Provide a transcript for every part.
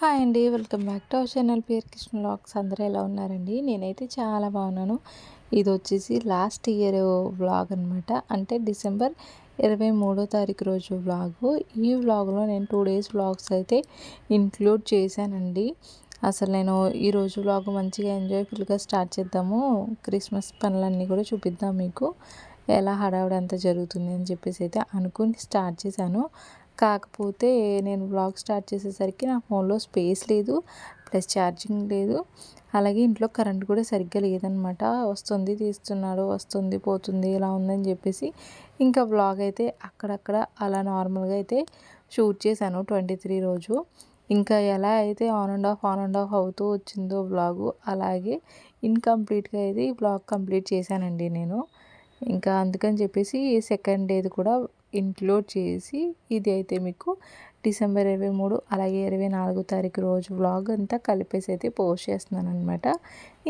Hi అండి welcome back to our channel. పేరు Krishna vlogs. అందరూ ఎలా ఉన్నారండి? నేనైతే చాలా బాగున్నాను. ఇది వచ్చేసి లాస్ట్ ఇయర్ వ్లాగ్ అనమాట అంటే డిసెంబర్ ఇరవై మూడో తారీఖు రోజు వ్లాగు. ఈ వ్లాగ్లో నేను టూ డేస్ వ్లాగ్స్ అయితే ఇంక్లూడ్ చేశానండి. అసలు నేను ఈరోజు వ్లాగ్ మంచిగా ఎంజాయ్ఫుల్గా స్టార్ట్ చేద్దాము. క్రిస్మస్ పనులన్నీ కూడా చూపిద్దాం మీకు. ఎలా హడావిడి అంతా జరుగుతుంది అని చెప్పేసి అయితే అనుకుని స్టార్ట్ చేశాను. కాకపోతే నేను బ్లాగ్ స్టార్ట్ చేసేసరికి నా ఫోన్లో స్పేస్ లేదు ప్లస్ ఛార్జింగ్ లేదు. అలాగే ఇంట్లో కరెంట్ కూడా సరిగ్గా లేదనమాట. వస్తుంది తీస్తున్నాడు వస్తుంది పోతుంది ఇలా ఉందని చెప్పేసి ఇంకా బ్లాగ్ అయితే అక్కడక్కడ అలా నార్మల్గా అయితే షూట్ చేశాను ట్వంటీ త్రీ రోజు. ఇంకా ఎలా అయితే on and off on and off అవుతూ వచ్చిందో బ్లాగు అలాగే ఇన్కంప్లీట్గా అయితే ఈ బ్లాగ్ కంప్లీట్ చేశానండి నేను. ఇంకా అందుకని చెప్పేసి సెకండ్ డేది కూడా ఇంక్లూడ్ చేసి ఇది అయితే మీకు డిసెంబర్ ఇరవై మూడు అలాగే ఇరవై నాలుగో తారీఖు రోజు వ్లాగ్ అంతా కలిపేసి అయితే పోస్ట్ చేస్తున్నాను అనమాట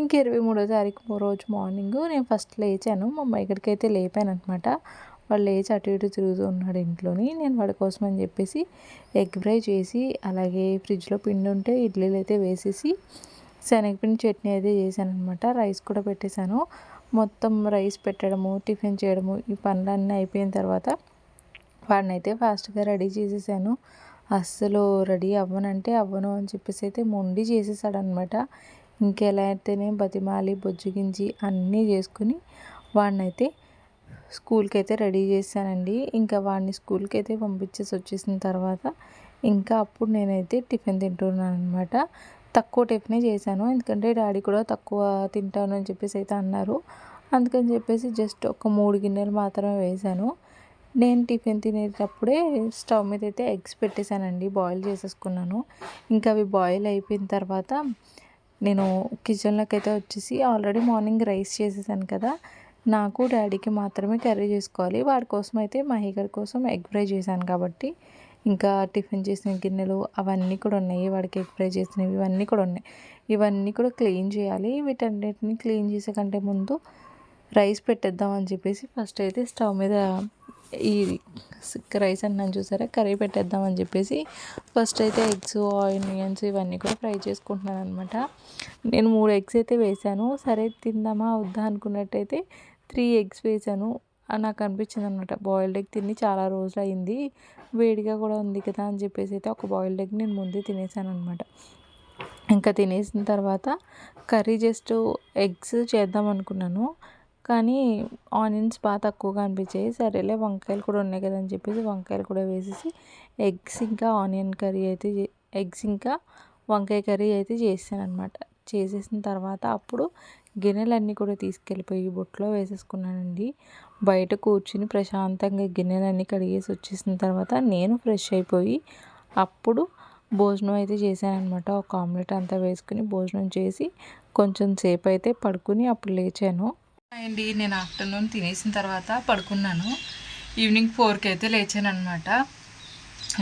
ఇంక ఇరవై మూడో తారీఖు రోజు మార్నింగ్ నేను ఫస్ట్ లేచాను. మా అమ్మ ఇక్కడికైతే లేపాను అనమాట వాళ్ళు లేచి అటు ఇటు తిరుగుతూ ఉన్నాడు ఇంట్లోని. నేను వాడి కోసం అని చెప్పేసి ఎగ్ ఫ్రై చేసి అలాగే ఫ్రిడ్జ్లో పిండి ఉంటే ఇడ్లీలు అయితే వేసేసి శనగపిండి చట్నీ అయితే చేశాను అనమాట రైస్ కూడా పెట్టేశాను. మొత్తం రైస్ పెట్టడము టిఫిన్ చేయడము ఈ పనులన్నీ అయిపోయిన తర్వాత వాడినైతే ఫాస్ట్గా రెడీ చేసేసాను. అస్సలు రెడీ అవ్వనంటే అవ్వను అని చెప్పేసి అయితే మొండి చేసేసాడనమాట ఇంకెలా అయితేనే బతిమాలి బొజ్జుగించి అన్నీ చేసుకుని వాడినైతే స్కూల్కి అయితే రెడీ చేశానండి. ఇంకా వాడిని స్కూల్కి అయితే పంపించేసి వచ్చేసిన తర్వాత ఇంకా అప్పుడు నేనైతే టిఫిన్ తింటున్నాను అనమాట తక్కువ టిఫినే చేశాను. ఎందుకంటే డాడీ కూడా తక్కువ తింటాను అని చెప్పేసి అయితే అన్నారు. అందుకని చెప్పేసి జస్ట్ ఒక మూడు గిన్నెలు మాత్రమే వేశాను. నేను టిఫిన్ తినేటప్పుడే స్టవ్ మీద అయితే ఎగ్స్ పెట్టేశానండి బాయిల్ చేసేసుకున్నాను. ఇంకా అవి బాయిల్ అయిపోయిన తర్వాత నేను కిచెన్లోకి అయితే వచ్చేసి ఆల్రెడీ మార్నింగ్ రైస్ చేసేసాను కదా నాకు డాడీకి మాత్రమే కర్రీ చేసుకోవాలి. వాడి కోసం అయితే మహి గారి కోసం ఎగ్ ఫ్రై చేశాను కాబట్టి ఇంకా టిఫిన్ చేసిన గిన్నెలు అవన్నీ కూడా ఉన్నాయి. వాడికి ఎగ్ ఫ్రై చేసినవి ఇవన్నీ కూడా ఉన్నాయి. ఇవన్నీ కూడా క్లీన్ చేయాలి. వీటన్నిటిని క్లీన్ చేసే కంటే ముందు రైస్ పెట్టేద్దాం అని చెప్పేసి ఫస్ట్ అయితే స్టవ్ మీద ఈ రైస్ అన్నాను చూసారా? కర్రీ పెట్టేద్దాం అని చెప్పేసి ఫస్ట్ అయితే ఎగ్స్ ఆనియన్స్ ఇవన్నీ కూడా ఫ్రై చేసుకుంటున్నాను అనమాట నేను మూడు ఎగ్స్ అయితే వేసాను. సరే తిందామా? వద్దా అనుకున్నట్టయితే త్రీ ఎగ్స్ వేసాను. నాకు అనిపించింది అనమాట బాయిల్డ్ ఎగ్ తిని చాలా రోజులు అయింది. వేడిగా కూడా ఉంది కదా అని చెప్పేసి అయితే ఒక బాయిల్డ్ ఎగ్ నేను ముందే తినేసాను అనమాట ఇంకా తినేసిన తర్వాత కర్రీ జస్ట్ ఎగ్స్ చేద్దాం అనుకున్నాను. కానీ ఆనియన్స్ బాగా తక్కువగా అనిపించాయి. సరేలే వంకాయలు కూడా ఉన్నాయి కదా అని చెప్పేసి వంకాయలు కూడా వేసేసి ఎగ్స్ ఇంకా ఆనియన్ కర్రీ అయితే ఎగ్స్ ఇంకా వంకాయ కర్రీ అయితే చేసాను అనమాట చేసేసిన తర్వాత అప్పుడు గిన్నెలన్నీ కూడా తీసుకెళ్ళిపోయి బొట్లో వేసేసుకున్నానండి. బయట కూర్చుని ప్రశాంతంగా గిన్నెలన్నీ కడిగేసి వచ్చేసిన తర్వాత నేను ఫ్రెష్ అయిపోయి అప్పుడు భోజనం అయితే చేశానమాట ఒక ఆమ్లెట్ అంతా వేసుకుని భోజనం చేసి కొంచెం సేపు అయితే పడుకుని అప్పుడు లేచాను. అండి నేను ఆఫ్టర్నూన్ తినేసిన తర్వాత పడుకున్నాను. ఈవినింగ్ ఫోర్కి అయితే లేచాను అనమాట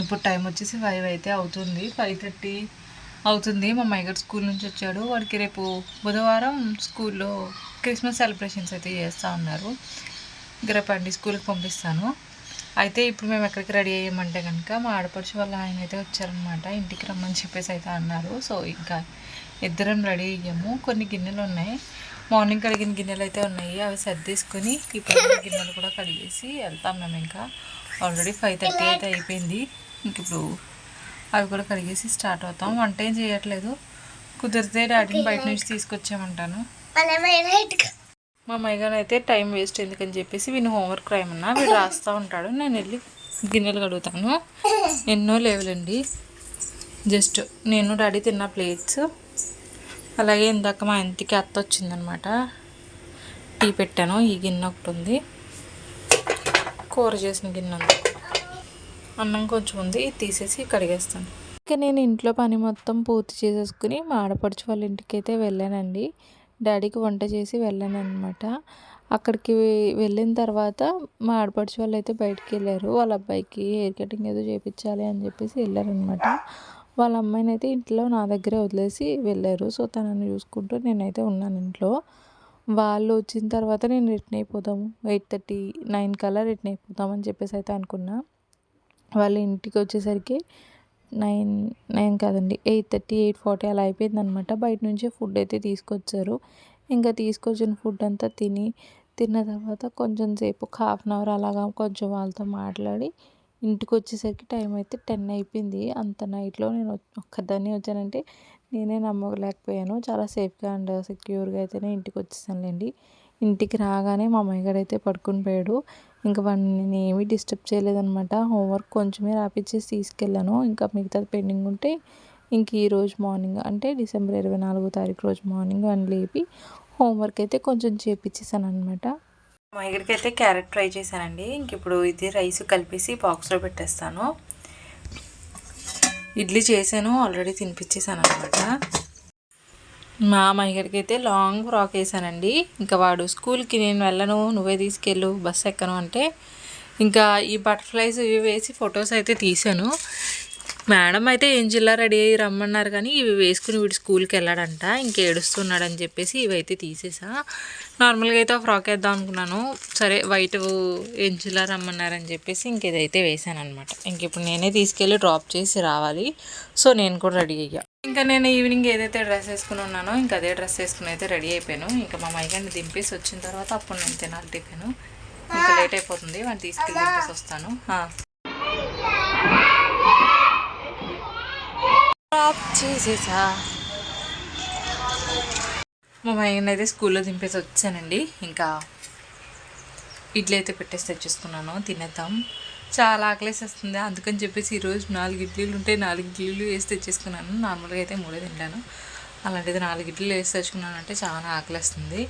ఇప్పుడు టైం వచ్చేసి ఫైవ్ అయితే అవుతుంది ఫైవ్ థర్టీ అవుతుంది. మా మైగడ్ స్కూల్ నుంచి వచ్చాడు. వాడికి రేపు బుధవారం స్కూల్లో క్రిస్మస్ సెలబ్రేషన్స్ అయితే చేస్తూ ఉన్నారు. ఇంకా రేపు అండి స్కూల్కి పంపిస్తాను. అయితే ఇప్పుడు మేము ఎక్కడికి రెడీ అయ్యామంటే కనుక మా ఆడపడుచు వాళ్ళ ఆయన అయితే వచ్చారనమాట ఇంటికి రమ్మని చెప్పేసి అయితే అన్నారు. సో ఇంకా ఇద్దరం రెడీ అయ్యాము. కొన్ని గిన్నెలు ఉన్నాయి మార్నింగ్ కడిగిన గిన్నెలు అయితే ఉన్నాయి. అవి సర్దేసుకొని ఇప్పుడు గిన్నెలు కూడా కడిగేసి వెళ్తాం మేము ఇంకా. ఆల్రెడీ ఫైవ్ థర్టీ అయితే అయిపోయింది. ఇంక ఇప్పుడు అవి కూడా కడిగేసి స్టార్ట్ అవుతాం. వంట ఏం చేయట్లేదు. కుదిరితే డాడీని బయట నుంచి తీసుకొచ్చామంటాను మా మైగాన్ అయితే టైం వేస్ట్ ఎందుకని చెప్పేసి వీని హోంవర్క్ రాయమన్నా వీడు రాస్తూ ఉంటాడు. నేను వెళ్ళి గిన్నెలు కడుగుతాను. ఎన్నో లేవులండి జస్ట్ నేను డాడీ తిన్న ప్లేట్స్ అలాగే ఇందాక మా ఇంటికి అత్త వచ్చిందనమాట. టీ పెట్టాను. ఈ గిన్నె ఒకటి ఉంది. కూర చేసిన గిన్నె ఉంది. అన్నం కొంచెం ఉంది. తీసేసి కడిగేస్తాను. ఇంకా నేను ఇంట్లో పని మొత్తం పూర్తి చేసేసుకుని మా ఆడపడుచు వాళ్ళ ఇంటికి అయితే వెళ్ళానండి. డాడీకి వంట చేసి వెళ్ళాను అనమాట అక్కడికి వెళ్ళిన తర్వాత మా ఆడపడుచు వాళ్ళు అయితే బయటికి వెళ్ళారు. వాళ్ళ అబ్బాయికి హెయిర్ కటింగ్ ఏదో చేయించాలి అని చెప్పేసి వెళ్ళారనమాట వాళ్ళ అమ్మాయిని అయితే ఇంట్లో నా దగ్గరే వదిలేసి వెళ్ళారు. సో తనని చూసుకుంటూ నేనైతే ఉన్నాను ఇంట్లో. వాళ్ళు వచ్చిన తర్వాత నేను రిటర్న్ అయిపోదాము. ఎయిట్ థర్టీ నైన్ కల్లా రిటర్న్ అయిపోతామని చెప్పేసి అయితే అనుకున్నా. వాళ్ళ ఇంటికి వచ్చేసరికి నైన్ నైన్ కాదండి ఎయిట్ థర్టీ ఎయిట్ ఫార్టీ అలా అయిపోయింది అనమాట బయట నుంచే ఫుడ్ అయితే తీసుకొచ్చారు. ఇంకా తీసుకొచ్చిన ఫుడ్ అంతా తిని తిన్న తర్వాత కొంచెం సేపు ఒక హాఫ్ అన్ అవర్ అలాగా కొంచెం వాళ్ళతో మాట్లాడి ఇంటికి వచ్చేసరికి టైం అయితే టెన్ అయిపోయింది. అంత నైట్లో నేను ఒక్కదాన్ని వచ్చానంటే నేనే నమ్మలేకపోయాను. చాలా సేఫ్గా అండ్ సెక్యూర్గా అయితేనే ఇంటికి వచ్చేసానులేండి ఇంటికి రాగానే మా అమ్మగారు అయితే పడుకుని పోయాడు. ఇంకా వాడిని నేను ఏమీ డిస్టర్బ్ చేయలేదనమాట హోంవర్క్ కొంచెమే రాపిచ్చేసి తీసుకెళ్ళాను. ఇంకా మిగతాది పెండింగ్ ఉంటే ఇంక ఈ రోజు మార్నింగ్ అంటే డిసెంబర్ ఇరవై నాలుగో తారీఖు రోజు మార్నింగ్ అని లేపి హోంవర్క్ అయితే కొంచెం చేపించేసాను అనమాట మా దగ్గరికి అయితే క్యారెట్ ఫ్రై చేశానండి. ఇంక ఇప్పుడు ఇది రైస్ కలిపేసి బాక్స్లో పెట్టేస్తాను. ఇడ్లీ చేశాను ఆల్రెడీ తినిపించేసాను అనమాట మా అమ్మాయిగారికి అయితే లాంగ్ ఫ్రాక్ వేసానండి. ఇంకా వాడు స్కూల్కి నేను వెళ్ళను నువ్వే తీసుకెళ్ళు బస్సు ఎక్కను అంటే. ఇంకా ఈ బటర్ఫ్లైస్ ఇవి వేసి ఫొటోస్ అయితే తీసాను మేడం అయితే ఏం జిల్లా రెడీ అయ్యి రమ్మన్నారు కానీ ఇవి వేసుకుని వీడు స్కూల్కి వెళ్ళాడంట ఇంక ఏడుస్తున్నాడని చెప్పేసి ఇవైతే తీసేసా. నార్మల్గా అయితే ఫ్రాక్ వేద్దాం అనుకున్నాను. సరే వైట్ ఏం జిల్లా రమ్మన్నారని చెప్పేసి ఇంకేదైతే వేసాను అనమాట ఇంక ఇప్పుడు నేనే తీసుకెళ్ళి డ్రాప్ చేసి రావాలి. సో నేను కూడా రెడీ అయ్యా. ఇంకా నేను ఈవినింగ్ ఏదైతే డ్రెస్ వేసుకుని ఉన్నానో ఇంకా అదే డ్రెస్ వేసుకుని అయితే రెడీ అయిపోయాను. ఇంకా మా మైగాన్ని దింపేసి వచ్చిన తర్వాత అప్పుడు నేను తినాలి టిఫిన్. ఇంకా లేట్ అయిపోతుంది వాడిని తీసుకెళ్ళి దింపేసి వస్తాను. ఆ. చేసేసా. మా మైగన్ అయితే స్కూల్లో దింపేసి వచ్చానండి. ఇంకా ఇడ్లీ అయితే పెట్టేసి తెచ్చేసుకున్నాను. తినేద్దాం. చాలా ఆకలేసేస్తుంది. అందుకని చెప్పేసి ఈరోజు నాలుగు ఇడ్లీలు ఉంటే నాలుగు ఇడ్లీలు వేసి తెచ్చేసుకున్నాను. నార్మల్గా అయితే మూడే తింటాను. అలాంటిది నాలుగు ఇడ్లీలు వేసి తెచ్చుకున్నాను అంటే చాలా ఆకలేస్తుంది.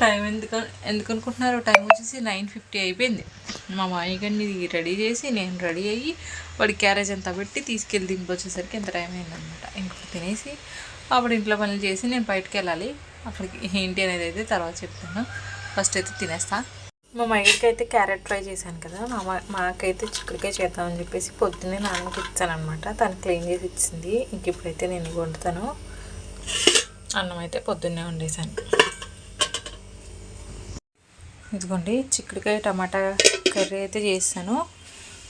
టైం ఎందుకు ఎందుకు అనుకుంటున్నారు? టైం వచ్చేసి నైన్ ఫిఫ్టీ అయిపోయింది. మా మాయగారిని రెడీ చేసి నేను రెడీ అయ్యి వాడి క్యారేజ్ అంతా పెట్టి తీసుకెళ్ళి దింపు వచ్చేసరికి ఎంత టైం అయిందనమాట ఇంకొకటి తినేసి అప్పుడు ఇంట్లో పనులు చేసి నేను బయటకు వెళ్ళాలి. అక్కడికి ఏంటి అనేది అయితే తర్వాత చెప్తాను. ఫస్ట్ అయితే తినేస్తా. మా మైకి అయితే క్యారెట్ ఫ్రై చేశాను కదా మా మా- మాకైతే చిక్కుడుకాయ చేద్దామని చెప్పేసి పొద్దున్నే నాన్నకి ఇచ్చానమాట అనమాట తను క్లీన్ చేసి ఇచ్చింది. ఇంక ఇప్పుడైతే నేను వండుతాను. అన్నం అయితే పొద్దున్నే వండేసాను ఇదిగోండి చిక్కుడుకాయ టమాటా కర్రీ అయితే చేస్తాను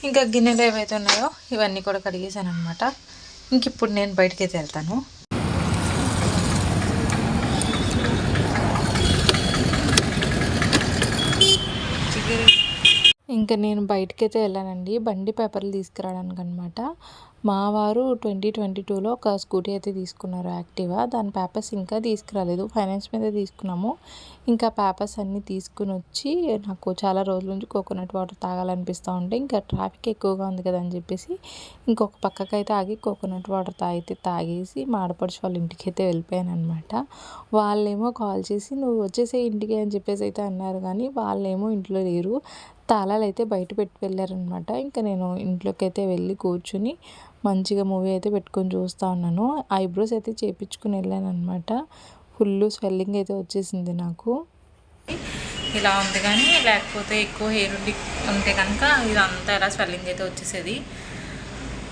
ఇంకా గిన్నెలు ఏవైతే ఉన్నాయో ఇవన్నీ కూడా కడిగేసాను అనమాట ఇంక ఇప్పుడు నేను బయటికి అయితే వెళ్తాను. ఇంకా నేను బయటకైతే వెళ్ళానండి. బండి పేపర్లు తీసుకురావడానికి అనమాట మా వారు ట్వంటీ ట్వంటీ టూలో ఒక స్కూటీ అయితే తీసుకున్నారు యాక్టివా. దాని పేపర్స్ ఇంకా తీసుకురాలేదు. ఫైనాన్స్ మీద తీసుకున్నాము. ఇంకా పేపర్స్ అన్నీ తీసుకుని వచ్చి నాకు చాలా రోజుల నుంచి కోకోనట్ వాటర్ తాగాలనిపిస్తూ ఉంటే ఇంకా ట్రాఫిక్ ఎక్కువగా ఉంది కదా అని చెప్పేసి ఇంకొక పక్కకైతే ఆగి కోకోనట్ వాటర్ తాగితే తాగేసి మా ఆడపడుచు వాళ్ళ ఇంటికి అయితే వెళ్ళిపోయాను అనమాట వాళ్ళేమో కాల్ చేసి నువ్వు వచ్చేసే ఇంటికి అని చెప్పేసి అయితే అన్నారు కానీ వాళ్ళేమో ఇంట్లో లేరు. తాళాలు అయితే బయట పెట్టి వెళ్ళారనమాట ఇంకా నేను ఇంట్లోకి అయితే వెళ్ళి కూర్చుని మంచిగా మూవీ అయితే పెట్టుకొని చూస్తూ ఉన్నాను. ఐబ్రోస్ అయితే చేపించుకుని వెళ్ళాను అనమాట ఫుల్ స్వెల్లింగ్ అయితే వచ్చేసింది నాకు. ఇలా ఉంది కానీ లేకపోతే ఎక్కువ హెయిర్ ఉండి ఉంటే కనుక ఇదంతా ఇలా స్వెల్లింగ్ అయితే వచ్చేసేది.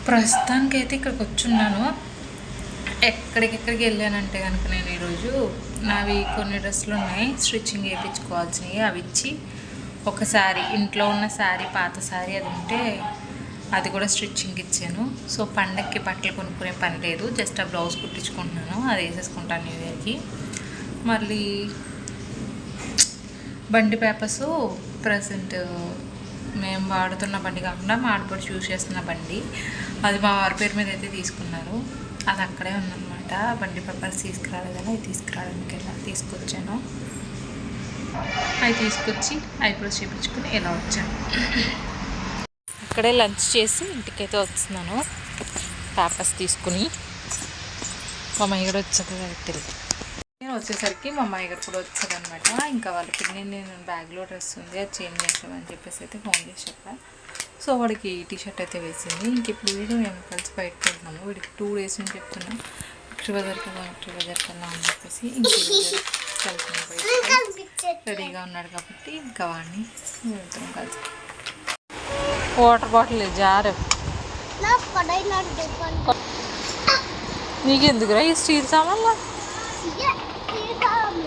ప్రస్తుతానికి అయితే ఇక్కడికి వచ్చున్నాను. ఎక్కడికెక్కడికి వెళ్ళానంటే కనుక నేను ఈరోజు నావి కొన్ని డ్రెస్సులు ఉన్నాయి. స్టిచ్చింగ్ వేయించుకోవాల్సినవి అవి ఇచ్చి ఒక శారీ ఇంట్లో ఉన్న శారీ పాత శారీ అది ఉంటే అది కూడా స్టిచ్చింగ్ ఇచ్చాను. సో పండక్కి బట్టలు కొనుక్కునే పని లేదు. జస్ట్ ఆ బ్లౌజ్ కుట్టించుకుంటున్నాను. అది వేసేసుకుంటాను న్యూ ఇయర్కి. మళ్ళీ బండి పేపర్స్ ప్రజెంట్ మేము వాడుతున్న బండి కాకుండా మా ఆడపడి చూస్ చేస్తున్న బండి. అది మా వారి పేరు మీద అయితే తీసుకున్నారు. అది అక్కడే ఉందన్నమాట. బండి పేపర్స్ తీసుకురాలేదని అవి తీసుకురావడానికి వెళ్ళా తీసుకొచ్చాను. అవి తీసుకొచ్చి ఐబ్రోస్ చేయించుకుని ఇలా వచ్చాను. అక్కడే లంచ్ చేసి ఇంటికైతే వస్తున్నాను. పేపర్స్ తీసుకుని మా అమ్మాయి కూడా వచ్చాక కాబట్టి నేను వచ్చేసరికి మా అమ్మాయి గారు కూడా వచ్చారనమాట ఇంకా వాళ్ళకి నేను నేను బ్యాగ్లో డ్రెస్ ఉంది అది చేంజ్ చేసామని చెప్పేసి అయితే ఫోన్ చేసి చెప్పా. సో వాడికి టీ షర్ట్ అయితే వేసింది. ఇంక ఇప్పుడు వీడు మేము కలిసి బయటకు వెళ్తున్నాము వీడికి టూ డేస్ నుంచి చెప్తున్నాం. ట్రివజర్కి ట్రివజర్కి వెళ్దాం అని చెప్పేసి ఇంక రెడీగా ఉన్నాడు కాబట్టి ఇంకా వాడిని వెళ్తున్నాం కలిసి water bottle jar. but I not different. నీకు ఎందుకురా ఈ స్టీల్ సామాన్లు? Yeah, here's um,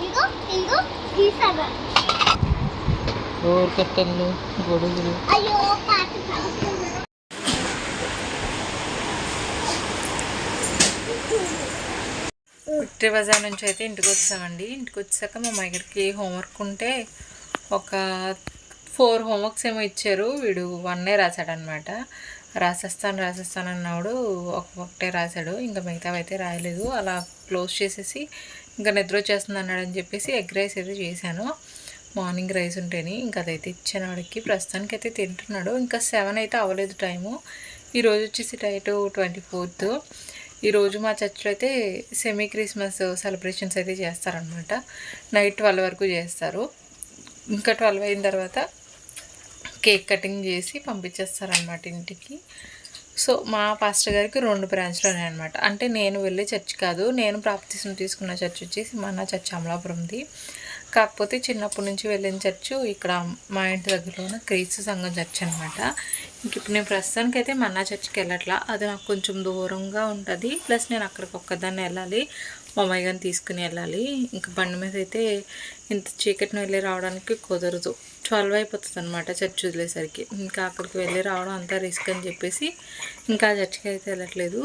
you go, you go, here's seven. Door కట్టెళ్ళు గొడుగులు విక్టరీ బజార్ నుంచి అయితే ఇంటికి వచ్చామండి ఇంటికి వచ్చాక మా దగ్గరికి హోంవర్క్ ఉంటే ఒక ఫోర్ హోంవర్క్స్ ఏమో ఇచ్చారు. వీడు వన్నే రాశాడనమాట రాసేస్తాను రాసేస్తాను అన్నాడు ఒక ఒకటే రాశాడు. ఇంకా మిగతావి అయితే రాయలేదు. అలా క్లోజ్ చేసేసి ఇంకా నిద్ర వచ్చేస్తుంది అన్నాడు అని చెప్పేసి ఎగ్ రైస్ అయితే చేశాను. మార్నింగ్ రైస్ ఉంటేని ఇంకా అదైతే ఇచ్చాను వాడికి. ప్రస్తుతానికి అయితే తింటున్నాడు. ఇంకా సెవెన్ అయితే అవ్వలేదు టైము. ఈరోజు వచ్చేసి డైట్ ట్వంటీ ఫోర్త్. ఈరోజు మా చర్చ్లో అయితే సెమీ క్రిస్మస్ సెలబ్రేషన్స్ అయితే చేస్తారనమాట నైట్ ట్వెల్వ్ వరకు చేస్తారు. ఇంకా ట్వెల్వ్ అయిన తర్వాత కేక్ కటింగ్ చేసి పంపించేస్తారనమాట ఇంటికి. సో మా పాస్టర్ గారికి రెండు బ్రాంచ్లు ఉన్నాయన్నమాట. అంటే నేను వెళ్ళే చర్చ్ కాదు నేను ప్రాప్తిసం తీసుకున్న చర్చ్ వచ్చేసి మన చర్చ్ అమలాపురంది. కాకపోతే చిన్నప్పటి నుంచి వెళ్ళిన చర్చ్ ఇక్కడ మా ఇంటి దగ్గరలో ఉన్న క్రీస్తు సంఘం చర్చ్ అనమాట ఇంక ఇప్పుడు నేను ప్రస్తుతానికి అయితే మన్నా చర్చ్కి వెళ్ళట్లా. అది నాకు కొంచెం దూరంగా ఉంటుంది. ప్లస్ నేను అక్కడికి ఒక్కదాన్ని వెళ్ళాలి. మా అమ్మాయి గారిని తీసుకుని వెళ్ళాలి. ఇంకా బండి మీద అయితే ఇంత చీకటిని వెళ్ళి రావడానికి కుదరదు. ట్వెల్వ్ అయిపోతుంది అనమాట చర్చ్ వదిలేసరికి. ఇంకా అక్కడికి వెళ్ళి రావడం అంతా రిస్క్ అని చెప్పేసి ఇంకా చర్చ్కి అయితే వెళ్ళట్లేదు.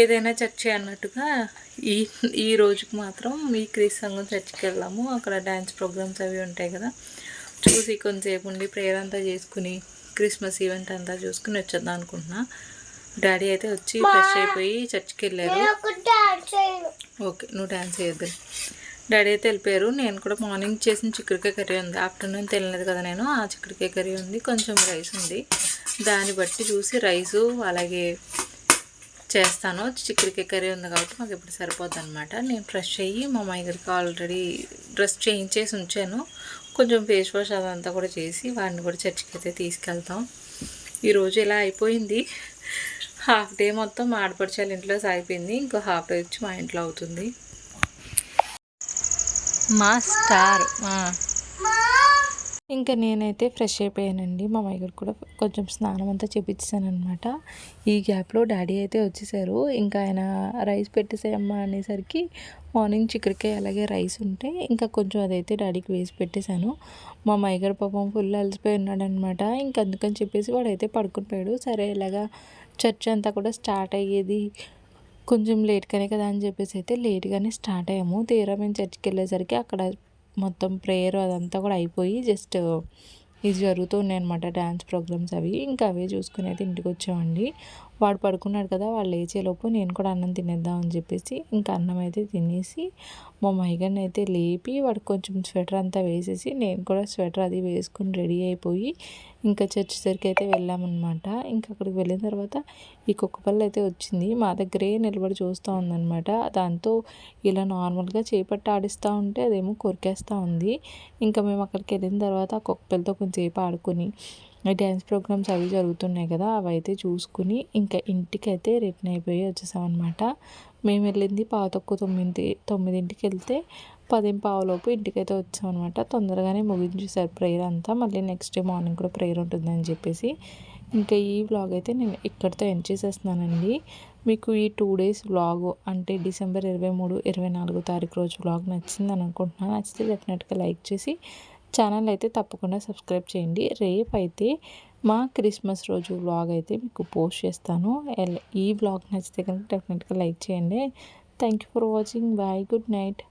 ఏదైనా చర్చి అన్నట్టుగా ఈ ఈ రోజుకి మాత్రం ఈ క్రీస్ సంఘం చర్చికి వెళ్ళాము. అక్కడ డ్యాన్స్ ప్రోగ్రామ్స్ అవి ఉంటాయి కదా. చూసి కొంతసేపు ఉండి ప్రేయర్ అంతా చేసుకుని క్రిస్మస్ ఈవెంట్ అంతా చూసుకుని వచ్చేద్దాం అనుకుంటున్నా. డాడీ అయితే వచ్చి ఫ్రెష్ అయిపోయి చర్చికి వెళ్ళారు. ఓకే నువ్వు డ్యాన్స్ చేయొద్దు. డాడీ అయితే వెళ్ళిపోయారు. నేను కూడా మార్నింగ్ చేసిన చిక్కుడుకాయ కర్రీ ఉంది. ఆఫ్టర్నూన్ తినలేదు కదా నేను. ఆ చిక్కుడుకాయ కర్రీ ఉంది. కొంచెం రైస్ ఉంది. దాన్ని బట్టి చూసి రైసు అలాగే చేస్తాను. చిక్కుడుకాయ కర్రీ ఉంది కాబట్టి మాకు ఇప్పుడు సరిపోద్ది అనమాట నేను ఫ్రెష్ అయ్యి మా అమ్మాయి గారికి ఆల్రెడీ డ్రెస్ చేయించేసి ఉంచాను. కొంచెం ఫేస్ వాష్ అదంతా కూడా చేసి వాడిని కూడా చర్చికి అయితే తీసుకెళ్తాం. ఈరోజు ఇలా అయిపోయింది. హాఫ్ డే మొత్తం ఆడపడిచాలి ఇంట్లో సాగిపోయింది. ఇంకో హాఫ్ డే వచ్చి మా ఇంట్లో అవుతుంది. మా స్టార్ ఇంకా నేనైతే ఫ్రెష్ అయిపోయానండి. మా మైగర్ కూడా కొంచెం స్నానం అంతా చేపించానమాట ఈ గ్యాప్లో డాడీ అయితే వచ్చేసారు. ఇంకా ఆయన రైస్ పెట్టేసాయమ్మా అనేసరికి మార్నింగ్ చిక్కడికాయ అలాగే రైస్ ఉంటే ఇంకా కొంచెం అదైతే డాడీకి వేసి పెట్టేశాను. మా మైగర్ పాపం ఫుల్ అలసిపోయి ఉన్నాడనమాట ఇంకా అందుకని చెప్పేసి వాడైతే పడుకుని పోయాడు. సరే ఇలాగా చర్చ్ అంతా కూడా స్టార్ట్ అయ్యేది కొంచెం లేట్గానే కదా అని చెప్పేసి అయితే లేట్గానే స్టార్ట్ అయ్యాము. తీరా మేము చర్చికి వెళ్ళేసరికి అక్కడ మొత్తం ప్రేయర్ అదంతా కూడా అయిపోయి జస్ట్ ఇది జరుగుతూ ఉన్నాయి అనమాట డ్యాన్స్ ప్రోగ్రామ్స్ అవి. ఇంకా అవే చూసుకుని అయితే ఇంటికి వచ్చామండి. వాడు పడుకున్నాడు కదా వాళ్ళు లేచేలోపు నేను కూడా అన్నం తినేద్దాం అని చెప్పేసి ఇంకా అన్నం అయితే తినేసి మా మైగన్ అయితే లేపి వాడు కొంచెం స్వెటర్ అంతా వేసేసి నేను కూడా స్వెటర్ అది వేసుకుని రెడీ అయిపోయి ఇంకా చర్చ్ దగ్గరికి అయితే వెళ్ళామన్నమాట. ఇంకా అక్కడికి వెళ్ళిన తర్వాత ఈ కుక్కపల్లి అయితే వచ్చింది. మా దగ్గరే నిలబడి చూస్తూ ఉందన్నమాట. దాంతో ఇలా నార్మల్గా చేపట్టి ఆడిస్తూ ఉంటే అదేమో కొరికేస్తూ ఉంది. ఇంకా మేము అక్కడికి వెళ్ళిన తర్వాత ఆ కుక్కపల్లితో కొంచెంసేపు ఆడుకొని డ్యాన్స్ ప్రోగ్రామ్స్ అవి జరుగుతున్నాయి కదా అవి అయితే చూసుకుని ఇంకా ఇంటికైతే రిటర్న్ అయిపోయి వచ్చేసామన్నమాట. మేము వెళ్ళింది పావు తొమ్మిది తొమ్మిదింటికి వెళ్తే పది పావులోపు ఇంటికైతే వచ్చామన్నమాట. తొందరగానే ముగించేసారు ప్రేయర్ అంతా. మళ్ళీ నెక్స్ట్ డే మార్నింగ్ కూడా ప్రేయర్ ఉంటుందని చెప్పేసి ఇంకా ఈ వ్లాగ్ అయితే నేను ఇక్కడితో ఎండ్ చేసేస్తున్నానండి. మీకు ఈ టూ డేస్ వ్లాగ్ అంటే డిసెంబర్ ఇరవై మూడు ఇరవై నాలుగో తారీఖు రోజు వ్లాగ్ నచ్చిందని అనుకుంటున్నాను. నచ్చితే డెఫినెట్గా లైక్ చేసి ఛానల్ అయితే తప్పకుండా సబ్స్క్రైబ్ చేయండి. రేపు అయితే మా క్రిస్మస్ రోజు వ్లాగ్ అయితే మీకు పోస్ట్ చేస్తాను. ఎల్- ఈ వ్లాగ్ నచ్చితే కనుక డెఫినెట్గా లైక్ చేయండి. Thank you for watching bye good night